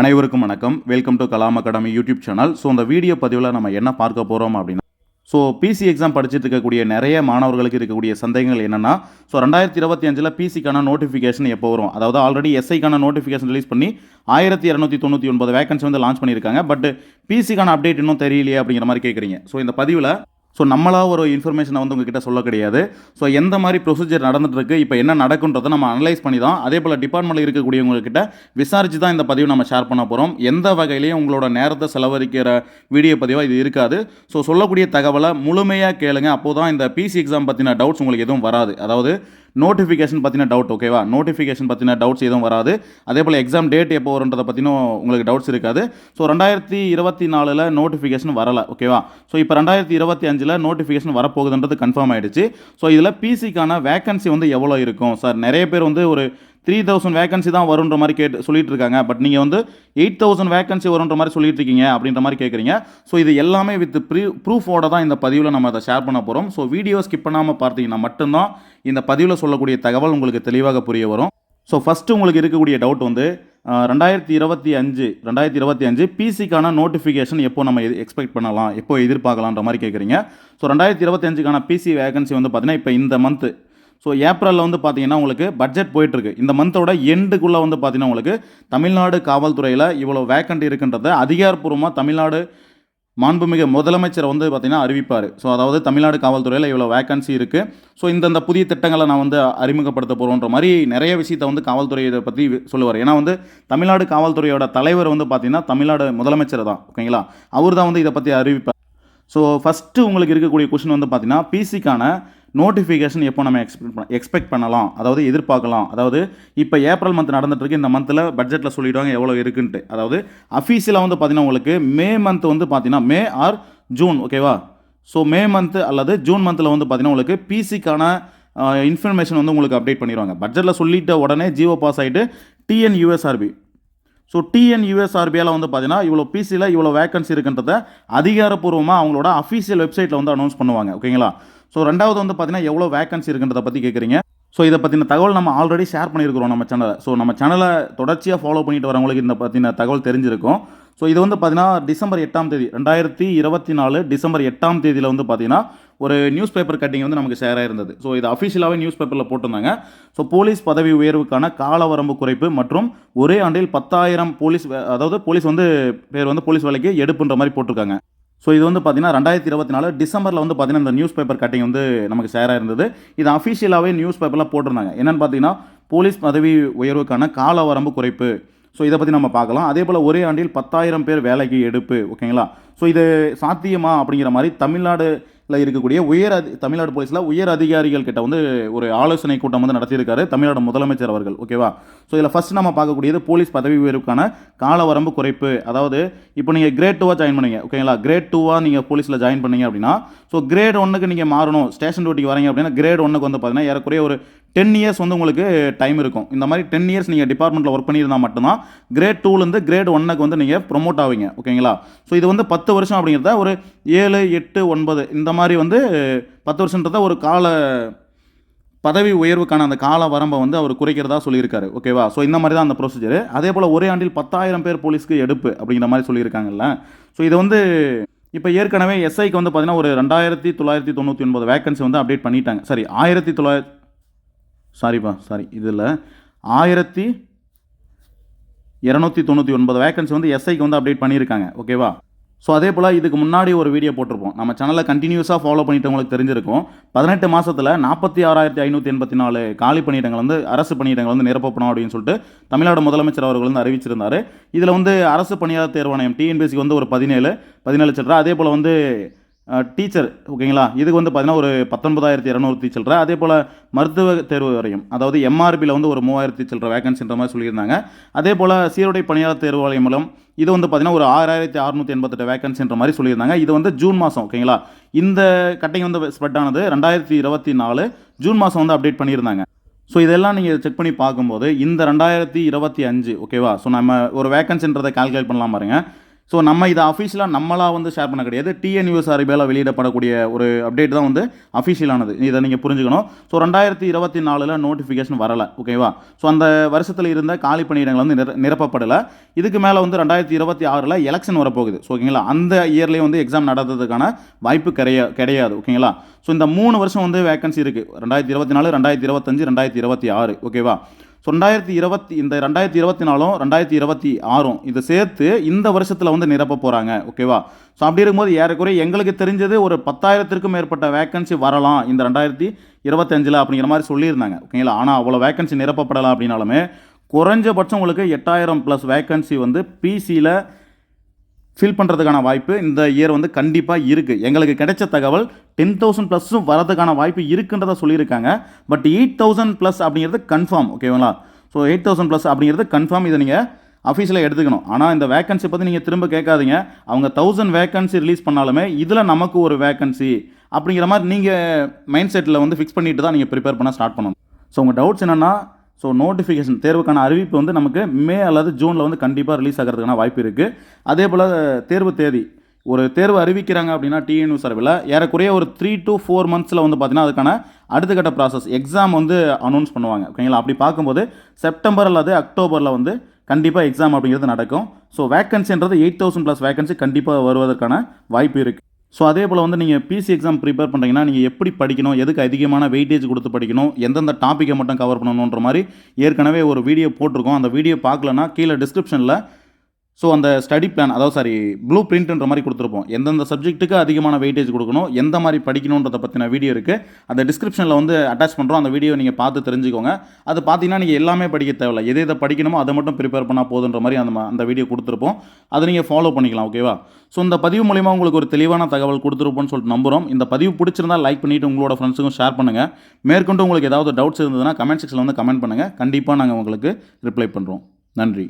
அனைவருக்கும் வணக்கம். Welcome to Kalam academy YouTube channel so இந்த வீடியோ பதிவில் நம்ம என்ன பார்க்க போகிறோம் அப்படின்னா ஸோ பிசி எக்ஸாம் படிச்சுட்டு இருக்கக்கூடிய நிறைய மாணவர்களுக்கு இருக்கக்கூடிய சந்தேகங்கள் என்னென்னா ஸோ ரெண்டாயிரத்தி இருபத்தி அஞ்சில் பிசிக்கான நோட்டிஃபிகேஷன் எப்போ வரும்? அதாவது ஆல்ரெடி எஸ்ஐக்கான நோட்டிஃபிகேஷன் ரிலீஸ் பண்ணி ஆயிரத்தி இரநூத்தி தொண்ணூற்றி ஒன்பது வேகன்சி வந்து லான்ச் பண்ணியிருக்காங்க. பட் பிசிக்கான அப்டேட் இன்னும் தெரியலையே அப்படிங்கிற மாதிரி கேட்குறீங்க ஸோ இந்த பதிவில் ஸோ நம்மளாக ஒரு இன்ஃபர்மேஷனை வந்து உங்ககிட்ட சொல்ல கிடையாது. ஸோ எந்த மாதிரி ப்ரொசீஜர் நடந்துட்டுருக்கு இப்போ என்ன நடக்குன்றதை நம்ம அனலைஸ் பண்ணி தான் அதே போல் டிபார்ட்மெண்ட்டில் இருக்கக்கூடியவங்கக்கிட்ட விசாரித்து தான் இந்த பதிவு நம்ம ஷேர் பண்ண போகிறோம் எந்த வகையிலையும் உங்களோட நேரத்தை செலவழிக்கிற வீடியோ பதிவாக இது இருக்காது. ஸோ சொல்லக்கூடிய தகவலை முழுமையாக கேளுங்க. அப்போ தான் இந்த பிசி எக்ஸாம் பற்றின டவுட்ஸ் உங்களுக்கு எதுவும் வராது. அதாவது நோட்டிஃபிகேஷன் பற்றின டவுட் ஓகேவா நோட்டிஃபிகேஷன் பற்றின டவுட்ஸ் எதுவும் வராது. அதே போல் எக்ஸாம் டேட் எப்போ வருன்றதை பற்றினும் உங்களுக்கு டவுட்ஸ் இருக்காது. ஸோ ரெண்டாயிரத்தி இருபத்தி நாலில் நோட்டிஃபிகேஷன் வரலை ஓகேவா ஸோ இப்போ ரெண்டாயிரத்தி இருபத்தி அஞ்சில் நோட்டிஃபிகேஷன் வரப்போகுதுன்றது கன்ஃபார்ம் ஆகிடுச்சு ஸோ இதில் பிசிக்கான வேகன்சி வந்து எவ்வளோ இருக்கும்? சார் நிறைய பேர் வந்து ஒரு த்ரீ தௌசண்ட் வேகன்சி தான் வருன்ற மாதிரி கேட்டு சொல்லிட்டு இருக்காங்க பட் நீங்கள் வந்து எயிட் தௌசண்ட் வேகன்சி வருன்ற மாதிரி சொல்லிட்டு இருக்கீங்க அப்படின்ற மாதிரி கேட்குறீங்க ஸோ இது எல்லாமே வித் ப்ரீ ப்ரூஃபோட தான் இந்த பதிவில் நம்ம அதை ஷேர் பண்ண போகிறோம் ஸோ வீடியோ ஸ்கிப் பண்ணாமல் பார்த்தீங்கன்னா மட்டும்தான் இந்த பதிவில் சொல்லக்கூடிய தகவல் உங்களுக்கு தெளிவாக புரிய வரும். ஸோ ஃபஸ்ட்டு உங்களுக்கு இருக்கக்கூடிய டவுட் வந்து ரெண்டாயிரத்தி இருபத்தி அஞ்சு ரெண்டாயிரத்தி இருபத்தி அஞ்சு பிசிக்கான நோட்டிஃபிகேஷன் எப்போ நம்ம எக்ஸ்பெக்ட் பண்ணலாம் எப்போ எதிர்பார்க்கலான்ற மாதிரி கேட்குறீங்க ஸோ ரெண்டாயிரத்தி இருபத்தி அஞ்சுக்கான பிசி வேகன்சி வந்து பார்த்தீங்கன்னா இப்போ இந்த மந்த்து ஸோ ஏப்ரலில் வந்து பார்த்தீங்கன்னா உங்களுக்கு பட்ஜெட் போயிட்டுருக்கு. இந்த மந்தோட எண்டுக்குள்ளே வந்து பார்த்தீங்கன்னா உங்களுக்கு தமிழ்நாடு காவல்துறையில் இவ்வளோ வேக்கண்ட் இருக்குன்றத அதிகாரப்பூர்வமாக தமிழ்நாடு மாண்புமிகு முதலமைச்சர் வந்து பார்த்திங்கன்னா அறிவிப்பார். ஸோ அதாவது தமிழ்நாடு காவல்துறையில் இவ்வளோ வேக்கன்சி இருக்குது ஸோ இந்தந்த புதிய திட்டங்களை நான் வந்து அறிமுகப்படுத்த போகிறோன்ற மாதிரி நிறைய விஷயத்தை வந்து காவல்துறை இதை பற்றி சொல்லுவார். ஏன்னா வந்து தமிழ்நாடு காவல்துறையோட தலைவர் வந்து பார்த்தீங்கன்னா தமிழ்நாடு முதலமைச்சர் தான். ஓகேங்களா? அவர் தான் வந்து இதை பற்றி அறிவிப்பார் ஸோ ஃபஸ்ட்டு உங்களுக்கு இருக்கக்கூடிய கொஷின் வந்து பார்த்தீங்கன்னா பிசிக்கான நோட்டிஃபிகேஷன் எப்போ நம்ம எக்ஸ்பெக்ட் பண்ண எக்ஸ்பெக்ட் பண்ணலாம்? அதாவது எதிர்பார்க்கலாம். அதாவது இப்போ ஏப்ரல் மந்த் நடந்துட்டுருக்கு இந்த மந்தில் பட்ஜெட்டில் சொல்லிவிடுவாங்க எவ்வளோ இருக்குன்ட்டு. அதாவது அஃபீஷியலாக வந்து பார்த்தீங்கன்னா உங்களுக்கு மே மந்த் வந்து பார்த்தீங்கன்னா மே ஆர் ஜூன் ஓகேவா ஸோ மே மந்த் அல்லது ஜூன் மந்தில் வந்து பார்த்தீங்கன்னா உங்களுக்கு பிசிக்கான இன்ஃபர்மேஷன் வந்து உங்களுக்கு அப்டேட் பண்ணிடுவாங்க. பட்ஜெட்டில் சொல்லிட்ட உடனே ஜியோ பாஸ் ஆகிட்டு டிஎன் யூஎஸ்ஆர்பி ஸோ டிஎன் யூஎஸ்ஆர்பியால் வந்து பார்த்தீங்கன்னா இவ்வளோ பிசியில் இவ்வளோ வேகன்சி இருக்குன்றத அதிகாரப்பூர்வமாக அவங்களோட அஃபீஷியல் வெப்சைட்டில் வந்து அனௌன்ஸ் பண்ணுவாங்க ஓகேங்களா ஸோ ரெண்டாவது வந்து பார்த்தீங்கன்னா எவ்வளோ வேகன்சி இருக்குன்றதை பற்றி கேட்குறீங்க ஸோ இதை பற்றின தகவல் நம்ம ஆல்ரெடி ஷேர் பண்ணியிருக்கிறோம் நம்ம சேனலை ஸோ நம்ம சேனலை தொடர்ச்சியாக ஃபாலோ பண்ணிட்டு வரவங்களுக்கு இந்த பற்றின தகவல் தெரிஞ்சிருக்கும். ஸோ இது வந்து பார்த்திங்கன்னா டிசம்பர் எட்டாம் தேதி ரெண்டாயிரத்தி இருபத்தி நாலு டிசம்பர் எட்டாம் தேதியில் வந்து பார்த்தீங்கன்னா ஒரு நியூஸ் பேப்பர் கட்டிங் வந்து நமக்கு ஷேர் ஆயிருந்தது. ஸோ இது அஃபிஷியலாகவே நியூஸ் பேப்பரில் போட்டிருந்தாங்க. ஸோ போலீஸ் பதவி உயர்வுக்கான கால வரம்பு குறைப்பு மற்றும் ஒரே ஆண்டில் பத்தாயிரம் போலீஸ் வே- அதாவது போலீஸ் வந்து பேர் வந்து போலீஸ் வேலைக்கு எடுப்புன்ற மாதிரி போட்டிருக்காங்க. ஸோ இது வந்து பார்த்தீங்கன்னா ரெண்டாயிரத்தி இருபத்தி நாலு டிசம்பரில் வந்து பார்த்தீங்கன்னா இந்த நியூஸ் பேப்பர் கட்டிங் வந்து நமக்கு ஷேர் ஆயிருந்தது. இது அஃபிஷியலாகவே நியூஸ் பேப்பரில் போட்டிருந்தாங்க. என்னென்னு பார்த்தீங்கன்னா போலீஸ் பதவி உயர்வுக்கான கால வரம்பு குறைப்பு. ஸோ இதை பற்றி நம்ம பார்க்கலாம். அதே போல் ஒரே ஆண்டில் பத்தாயிரம் பேர் வேலைக்கு எடுப்பு ஓகேங்களா ஸோ இது சாத்தியமா அப்படிங்கிற மாதிரி தமிழ்நாடு இருக்கக்கூடிய உயர் அதி தமிழ்நாடு போலீஸில் உயர் அதிகாரிகள் கிட்ட வந்து ஒரு ஆலோசனை கூட்டம் வந்து நடத்தியிருக்காரு தமிழ்நாடு முதலமைச்சர் அவர்கள் ஓகேவா ஸோ இதில் ஃபஸ்ட் நம்ம பார்க்கக்கூடியது போலீஸ் பதவி உயர்வுக்கான கால வரம்பு குறைப்பு. அதாவது இப்போ நீங்கள் கிரேட் டூவாக ஜாயின் பண்ணீங்க ஓகேங்களா கிரேட் டூவாக நீங்கள் போலீஸில் ஜாயின் பண்ணீங்க அப்படின்னா ஸோ கிரேட் ஒன்றுக்கு நீங்கள் மாறணும் ஸ்டேஷன் டியூட்டிக்கு வரீங்க அப்படின்னா கிரேட் ஒன்றுக்கு வந்து பார்த்தீங்கன்னா ஏறக்குறைய ஒரு டென் இயர்ஸ் வந்து உங்களுக்கு டைம் இருக்கும். இந்த மாதிரி டென் இயர்ஸ் நீங்கள் டிபார்ட்மெண்ட்டில் ஒர்க் பண்ணியிருந்தால் மட்டும்தான் கிரேட் டூலேருந்து கிரேட் ஒன்னுக்கு வந்து நீங்கள் ப்ரொமோட் ஆவீங்க ஓகேங்களா ஸோ இது வந்து பத்து வருஷம் அப்படிங்கிறத ஒரு ஏழு எட்டு ஒன்பது இந்த மாதிரி மாதிரி வந்து பத்து வருஷன்றத ஒரு கால பதவி உயர்வுக்கான அந்த கால வரம்பை வந்து அவர் குறைக்கிறதா சொல்லியிருக்காரு. ஓகேவா ஸோ இந்த மாதிரி தான் அந்த ப்ரொசீஜர் அதே போல் ஒரே ஆண்டில் பத்தாயிரம் பேர் போலீஸ்க்கு எடுப்பு அப்படிங்கிற மாதிரி சொல்லியிருக்காங்கல்ல. ஸோ இது வந்து இப்போ ஏற்கனவே எஸ்ஐக்கு வந்து பார்த்தீங்கன்னா ஒரு ரெண்டாயிரத்தி தொள்ளாயிரத்தி தொண்ணூற்றி ஒன்பது வேக்கன்சி வந்து அப்டேட் பண்ணிட்டாங்க. சாரி ஆயிரத்தி தொள்ளாயிரத்தி சாரிப்பா சாரி இதில் ஆயிரத்தி இரநூத்தி தொண்ணூற்றி ஒன்பது வேக்கன்சி வந்து எஸ்ஐக்கு வந்து அப்டேட் பண்ணியிருக்காங்க. ஓகேவா ஸோ அதே போல் இதுக்கு முன்னாடி ஒரு வீடியோ போட்டிருப்போம். நம்ம சேனலை கண்டினியூஸாக ஃபாலோ பண்ணிட்டவங்களுக்கு தெரிஞ்சிருக்கும். பதினெட்டு மாதத்தில் நாற்பத்தி ஆறாயிரத்தி ஐநூற்றி எண்பத்தி நாலு காலி பணியிடங்கள் வந்து அரசு பணியிடங்கள் வந்து நிரப்பப்படும் அப்படின்னு சொல்லிட்டு தமிழ்நாடு முதலமைச்சர் அவர்கள் வந்து அறிவிச்சிருந்தார். இதில் வந்து அரசு பணியாளர் தேர்வாணையம் டிஎன்பிஎஸ்சிக்கு வந்து ஒரு பதினேழு பதினேழு சில்லற அதே போல் வந்து டீச்சர் ஓகேங்களா? இதுக்கு வந்து பார்த்தீங்கன்னா ஒரு பத்தொன்பதாயிரத்தி இரநூத்தி சில்லற அதே போல் மருத்துவ தேர்வு வரையும் அதாவது எம்ஆர்பியில் வந்து ஒரு மூவாயிரத்தி சில்லற வேகன்சின்ற மாதிரி சொல்லியிருந்தாங்க. அதே போல் சீருடை பணியாளர் தேர்வு வாரியம் மூலம் இது வந்து பார்த்தீங்கன்னா ஒரு ஆறாயிரத்தி அறுநூற்றி எண்பத்தெட்டு வேகன்சின்ற மாதிரி சொல்லியிருந்தாங்க. இது வந்து ஜூன் மாதம் ஓகேங்களா? இந்த கட்டிங் வந்து ஸ்ப்ரெட் ஆனது ரெண்டாயிரத்தி இருபத்தி நாலு ஜூன் மாதம் வந்து அப்டேட் பண்ணியிருந்தாங்க. ஸோ இதெல்லாம் நீங்கள் செக் பண்ணி பார்க்கும்போது இந்த ரெண்டாயிரத்தி இருபத்தி அஞ்சு ஓகேவா? ஸோ நம்ம ஒரு வேகன்சின்றதை கால்குலேட் பண்ணலாம் பாருங்கள் ஸோ நம்ம இதை அஃபிஷியலாக நம்மளாக வந்து ஷேர் பண்ண கிடையாது. டிஎன்யூஎஸ் அறிவியலாக வெளியிடப்படக்கூடிய ஒரு அப்டேட் தான் வந்து அஃபிஷியலானது இதை நீங்கள் புரிஞ்சுக்கணும். ஸோ ரெண்டாயிரத்தி இருபத்தி நாலில் நோட்டிஃபிகேஷன் வரலை. ஓகேவா ஸோ அந்த வருஷத்தில் இருந்த காலி பணியிடங்கள் வந்து நிர நிரப்பப்படலை. இதுக்கு மேலே வந்து ரெண்டாயிரத்தி இருபத்தி ஆறில் எலெக்ஷன் வரப்போகுது. ஸோ ஓகேங்களா அந்த இயர்லேயே வந்து எக்ஸாம் நடத்துறதுக்கான வாய்ப்பு கிடையா கிடையாது. ஓகேங்களா ஸோ இந்த மூணு வருஷம் வந்து வேகன்சி இருக்குது ரெண்டாயிரத்தி இருபத்தி நாலு ரெண்டாயிரத்தி இருபத்தஞ்சு ரெண்டாயிரத்தி இருபத்தி ஆறு. ஓகேவா ஸோ ரெண்டாயிரத்தி இருபத்தி இந்த ரெண்டாயிரத்தி இருபத்தி நாலும் ரெண்டாயிரத்தி இருபத்தி ஆறும் இதை சேர்த்து இந்த வருஷத்தில் வந்து நிரப்ப போகிறாங்க ஓகேவா? ஸோ அப்படி இருக்கும்போது ஏறக்குறைய எங்களுக்கு தெரிஞ்சது ஒரு பத்தாயிரத்திற்கும் மேற்பட்ட வேக்கன்சி வரலாம் இந்த ரெண்டாயிரத்தி இருபத்தஞ்சில் அப்படிங்கிற மாதிரி சொல்லியிருந்தாங்க ஓகேங்களா? ஆனால் அவ்வளோ வேக்கன்சி நிரப்பப்படலாம் அப்படின்னாலுமே குறைஞ்சபட்சம் உங்களுக்கு எட்டாயிரம் ப்ளஸ் வேக்கன்சி வந்து பிசியில் ஃபில் பண்ணுறதுக்கான வாய்ப்பு இந்த இயர் வந்து கண்டிப்பாக இருக்குது எங்களுக்கு கிடைச்ச தகவல் டென் தௌசண்ட் ப்ளஸ்ஸும் வரதுக்கான வாய்ப்பு இருக்குன்றத சொல்லியிருக்காங்க. பட் எயிட் தௌசண்ட் ப்ளஸ் அப்படிங்கிறது கன்ஃபார்ம் ஓகேங்களா ஸோ எயிட் தௌசண்ட் ப்ளஸ் அப்படிங்கிறது கன்ஃபார்ம் இதை நீங்கள் அஃபீஷியலாக எடுத்துக்கணும். ஆனால் இந்த வேக்கன்சி பற்றி நீங்கள் திரும்ப கேட்காதீங்க. அவங்க தௌசண்ட் வேக்கன்சி ரிலீஸ் பண்ணாலுமே இதில் நமக்கு ஒரு வேக்கன்சி அப்படிங்கிற மாதிரி நீங்கள் மைண்ட் செட்டில் வந்து ஃபிக்ஸ் பண்ணிட்டு தான் நீங்கள் ப்ரிப்பேர் பண்ண ஸ்டார்ட் பண்ணணும். ஸோ உங்கள் டவுட்ஸ் என்னென்னா ஸோ நோட்டிஃபிகேஷன் தேர்வுக்கான அறிவிப்பு வந்து நமக்கு மே அல்லது ஜூனில் வந்து கண்டிப்பாக ரிலீஸ் ஆகிறதுக்கான வாய்ப்பு இருக்குது அதே போல் தேர்வு தேதி. ஒரு தேர்வு அறிவிக்கிறாங்க அப்படின்னா டிஎன்யூ சர்வில் ஏறக்குறைய ஒரு த்ரீ டு ஃபோர் மந்த்ஸில் வந்து பார்த்தீங்கன்னா அதுக்கான அடுத்த கட்ட ப்ராசஸ் எக்ஸாம் வந்து அனௌன்ஸ் பண்ணுவாங்க. ஓகேங்களா? அப்படி பார்க்கும்போது செப்டம்பர் அல்லது அக்டோபரில் வந்து கண்டிப்பாக எக்ஸாம் அப்படிங்கிறது நடக்கும். ஸோ வேக்கன்சின்றது எயிட் தௌசண்ட் ப்ளஸ் வேக்கன்சி கண்டிப்பாக வருவதற்கான வாய்ப்பு இருக்குது ஸோ அதே போல் வந்து நீங்கள் பிசி எக்ஸாம் ப்ரிப்பேர் பண்ணுறீங்கன்னா நீங்கள் எப்படி படிக்கணும் எதுக்கு அதிகமான வெயிட்டேஜ் கொடுத்து படிக்கணும் எந்தெந்த டாப்பிக்கை மட்டும் கவர் பண்ணணுன்ற மாதிரி ஏற்கனவே ஒரு வீடியோ போட்டிருக்கோம். அந்த வீடியோ பார்க்கலன்னா கீழே டிஸ்கிரிப்ஷனில் ஸோ அந்த ஸ்டடி பிளான் அதாவது சாரி ப்ளூ பிரிண்ட்ன்ற மாதிரி கொடுத்துருப்போம். எந்தெந்த சப்ஜெக்ட்டுக்கு அதிகமான வெயிட்டேஜ் கொடுக்கணும் எந்த மாதிரி படிக்கணுன்றத பற்றின வீடியோ இருக்குது அந்த டிஸ்கிரிப்ஷனில் வந்து அட்டாச் பண்ணுறோம் அந்த வீடியோ நீங்கள் பார்த்து தெரிஞ்சுக்கோங்க. அது பார்த்தீங்கன்னா நீங்கள் எல்லாமே படிக்க தேவையில்ல. எது எதை படிக்கணுமோ அதை மட்டும் ப்ரிப்பேர் பண்ணால் போதுன்ற மாதிரி அந்த அந்த வீடியோ கொடுத்துருப்போம். அதை நீங்கள் ஃபாலோ பண்ணிக்கலாம் ஓகேவா ஸோ இந்த பதிவு மூலிமா உங்களுக்கு ஒரு தெளிவான தகவல் கொடுத்துருப்போம்னு சொல்லிட்டு நம்புகிறோம் இந்த பதிவு பிடிச்சிருந்தா லைக் பண்ணிவிட்டு உங்களோட ஃப்ரெண்ட்ஸுக்கும் ஷேர் பண்ணுங்கள் மேற்கொண்டு உங்களுக்கு ஏதாவது டவுட்ஸ் இருந்ததுன்னா கமெண்ட் செக்ஷனில் வந்து கமெண்ட் பண்ணுங்கள் கண்டிப்பாக நாங்கள் உங்களுக்கு ரிப்ளை பண்ணுறோம் நன்றி.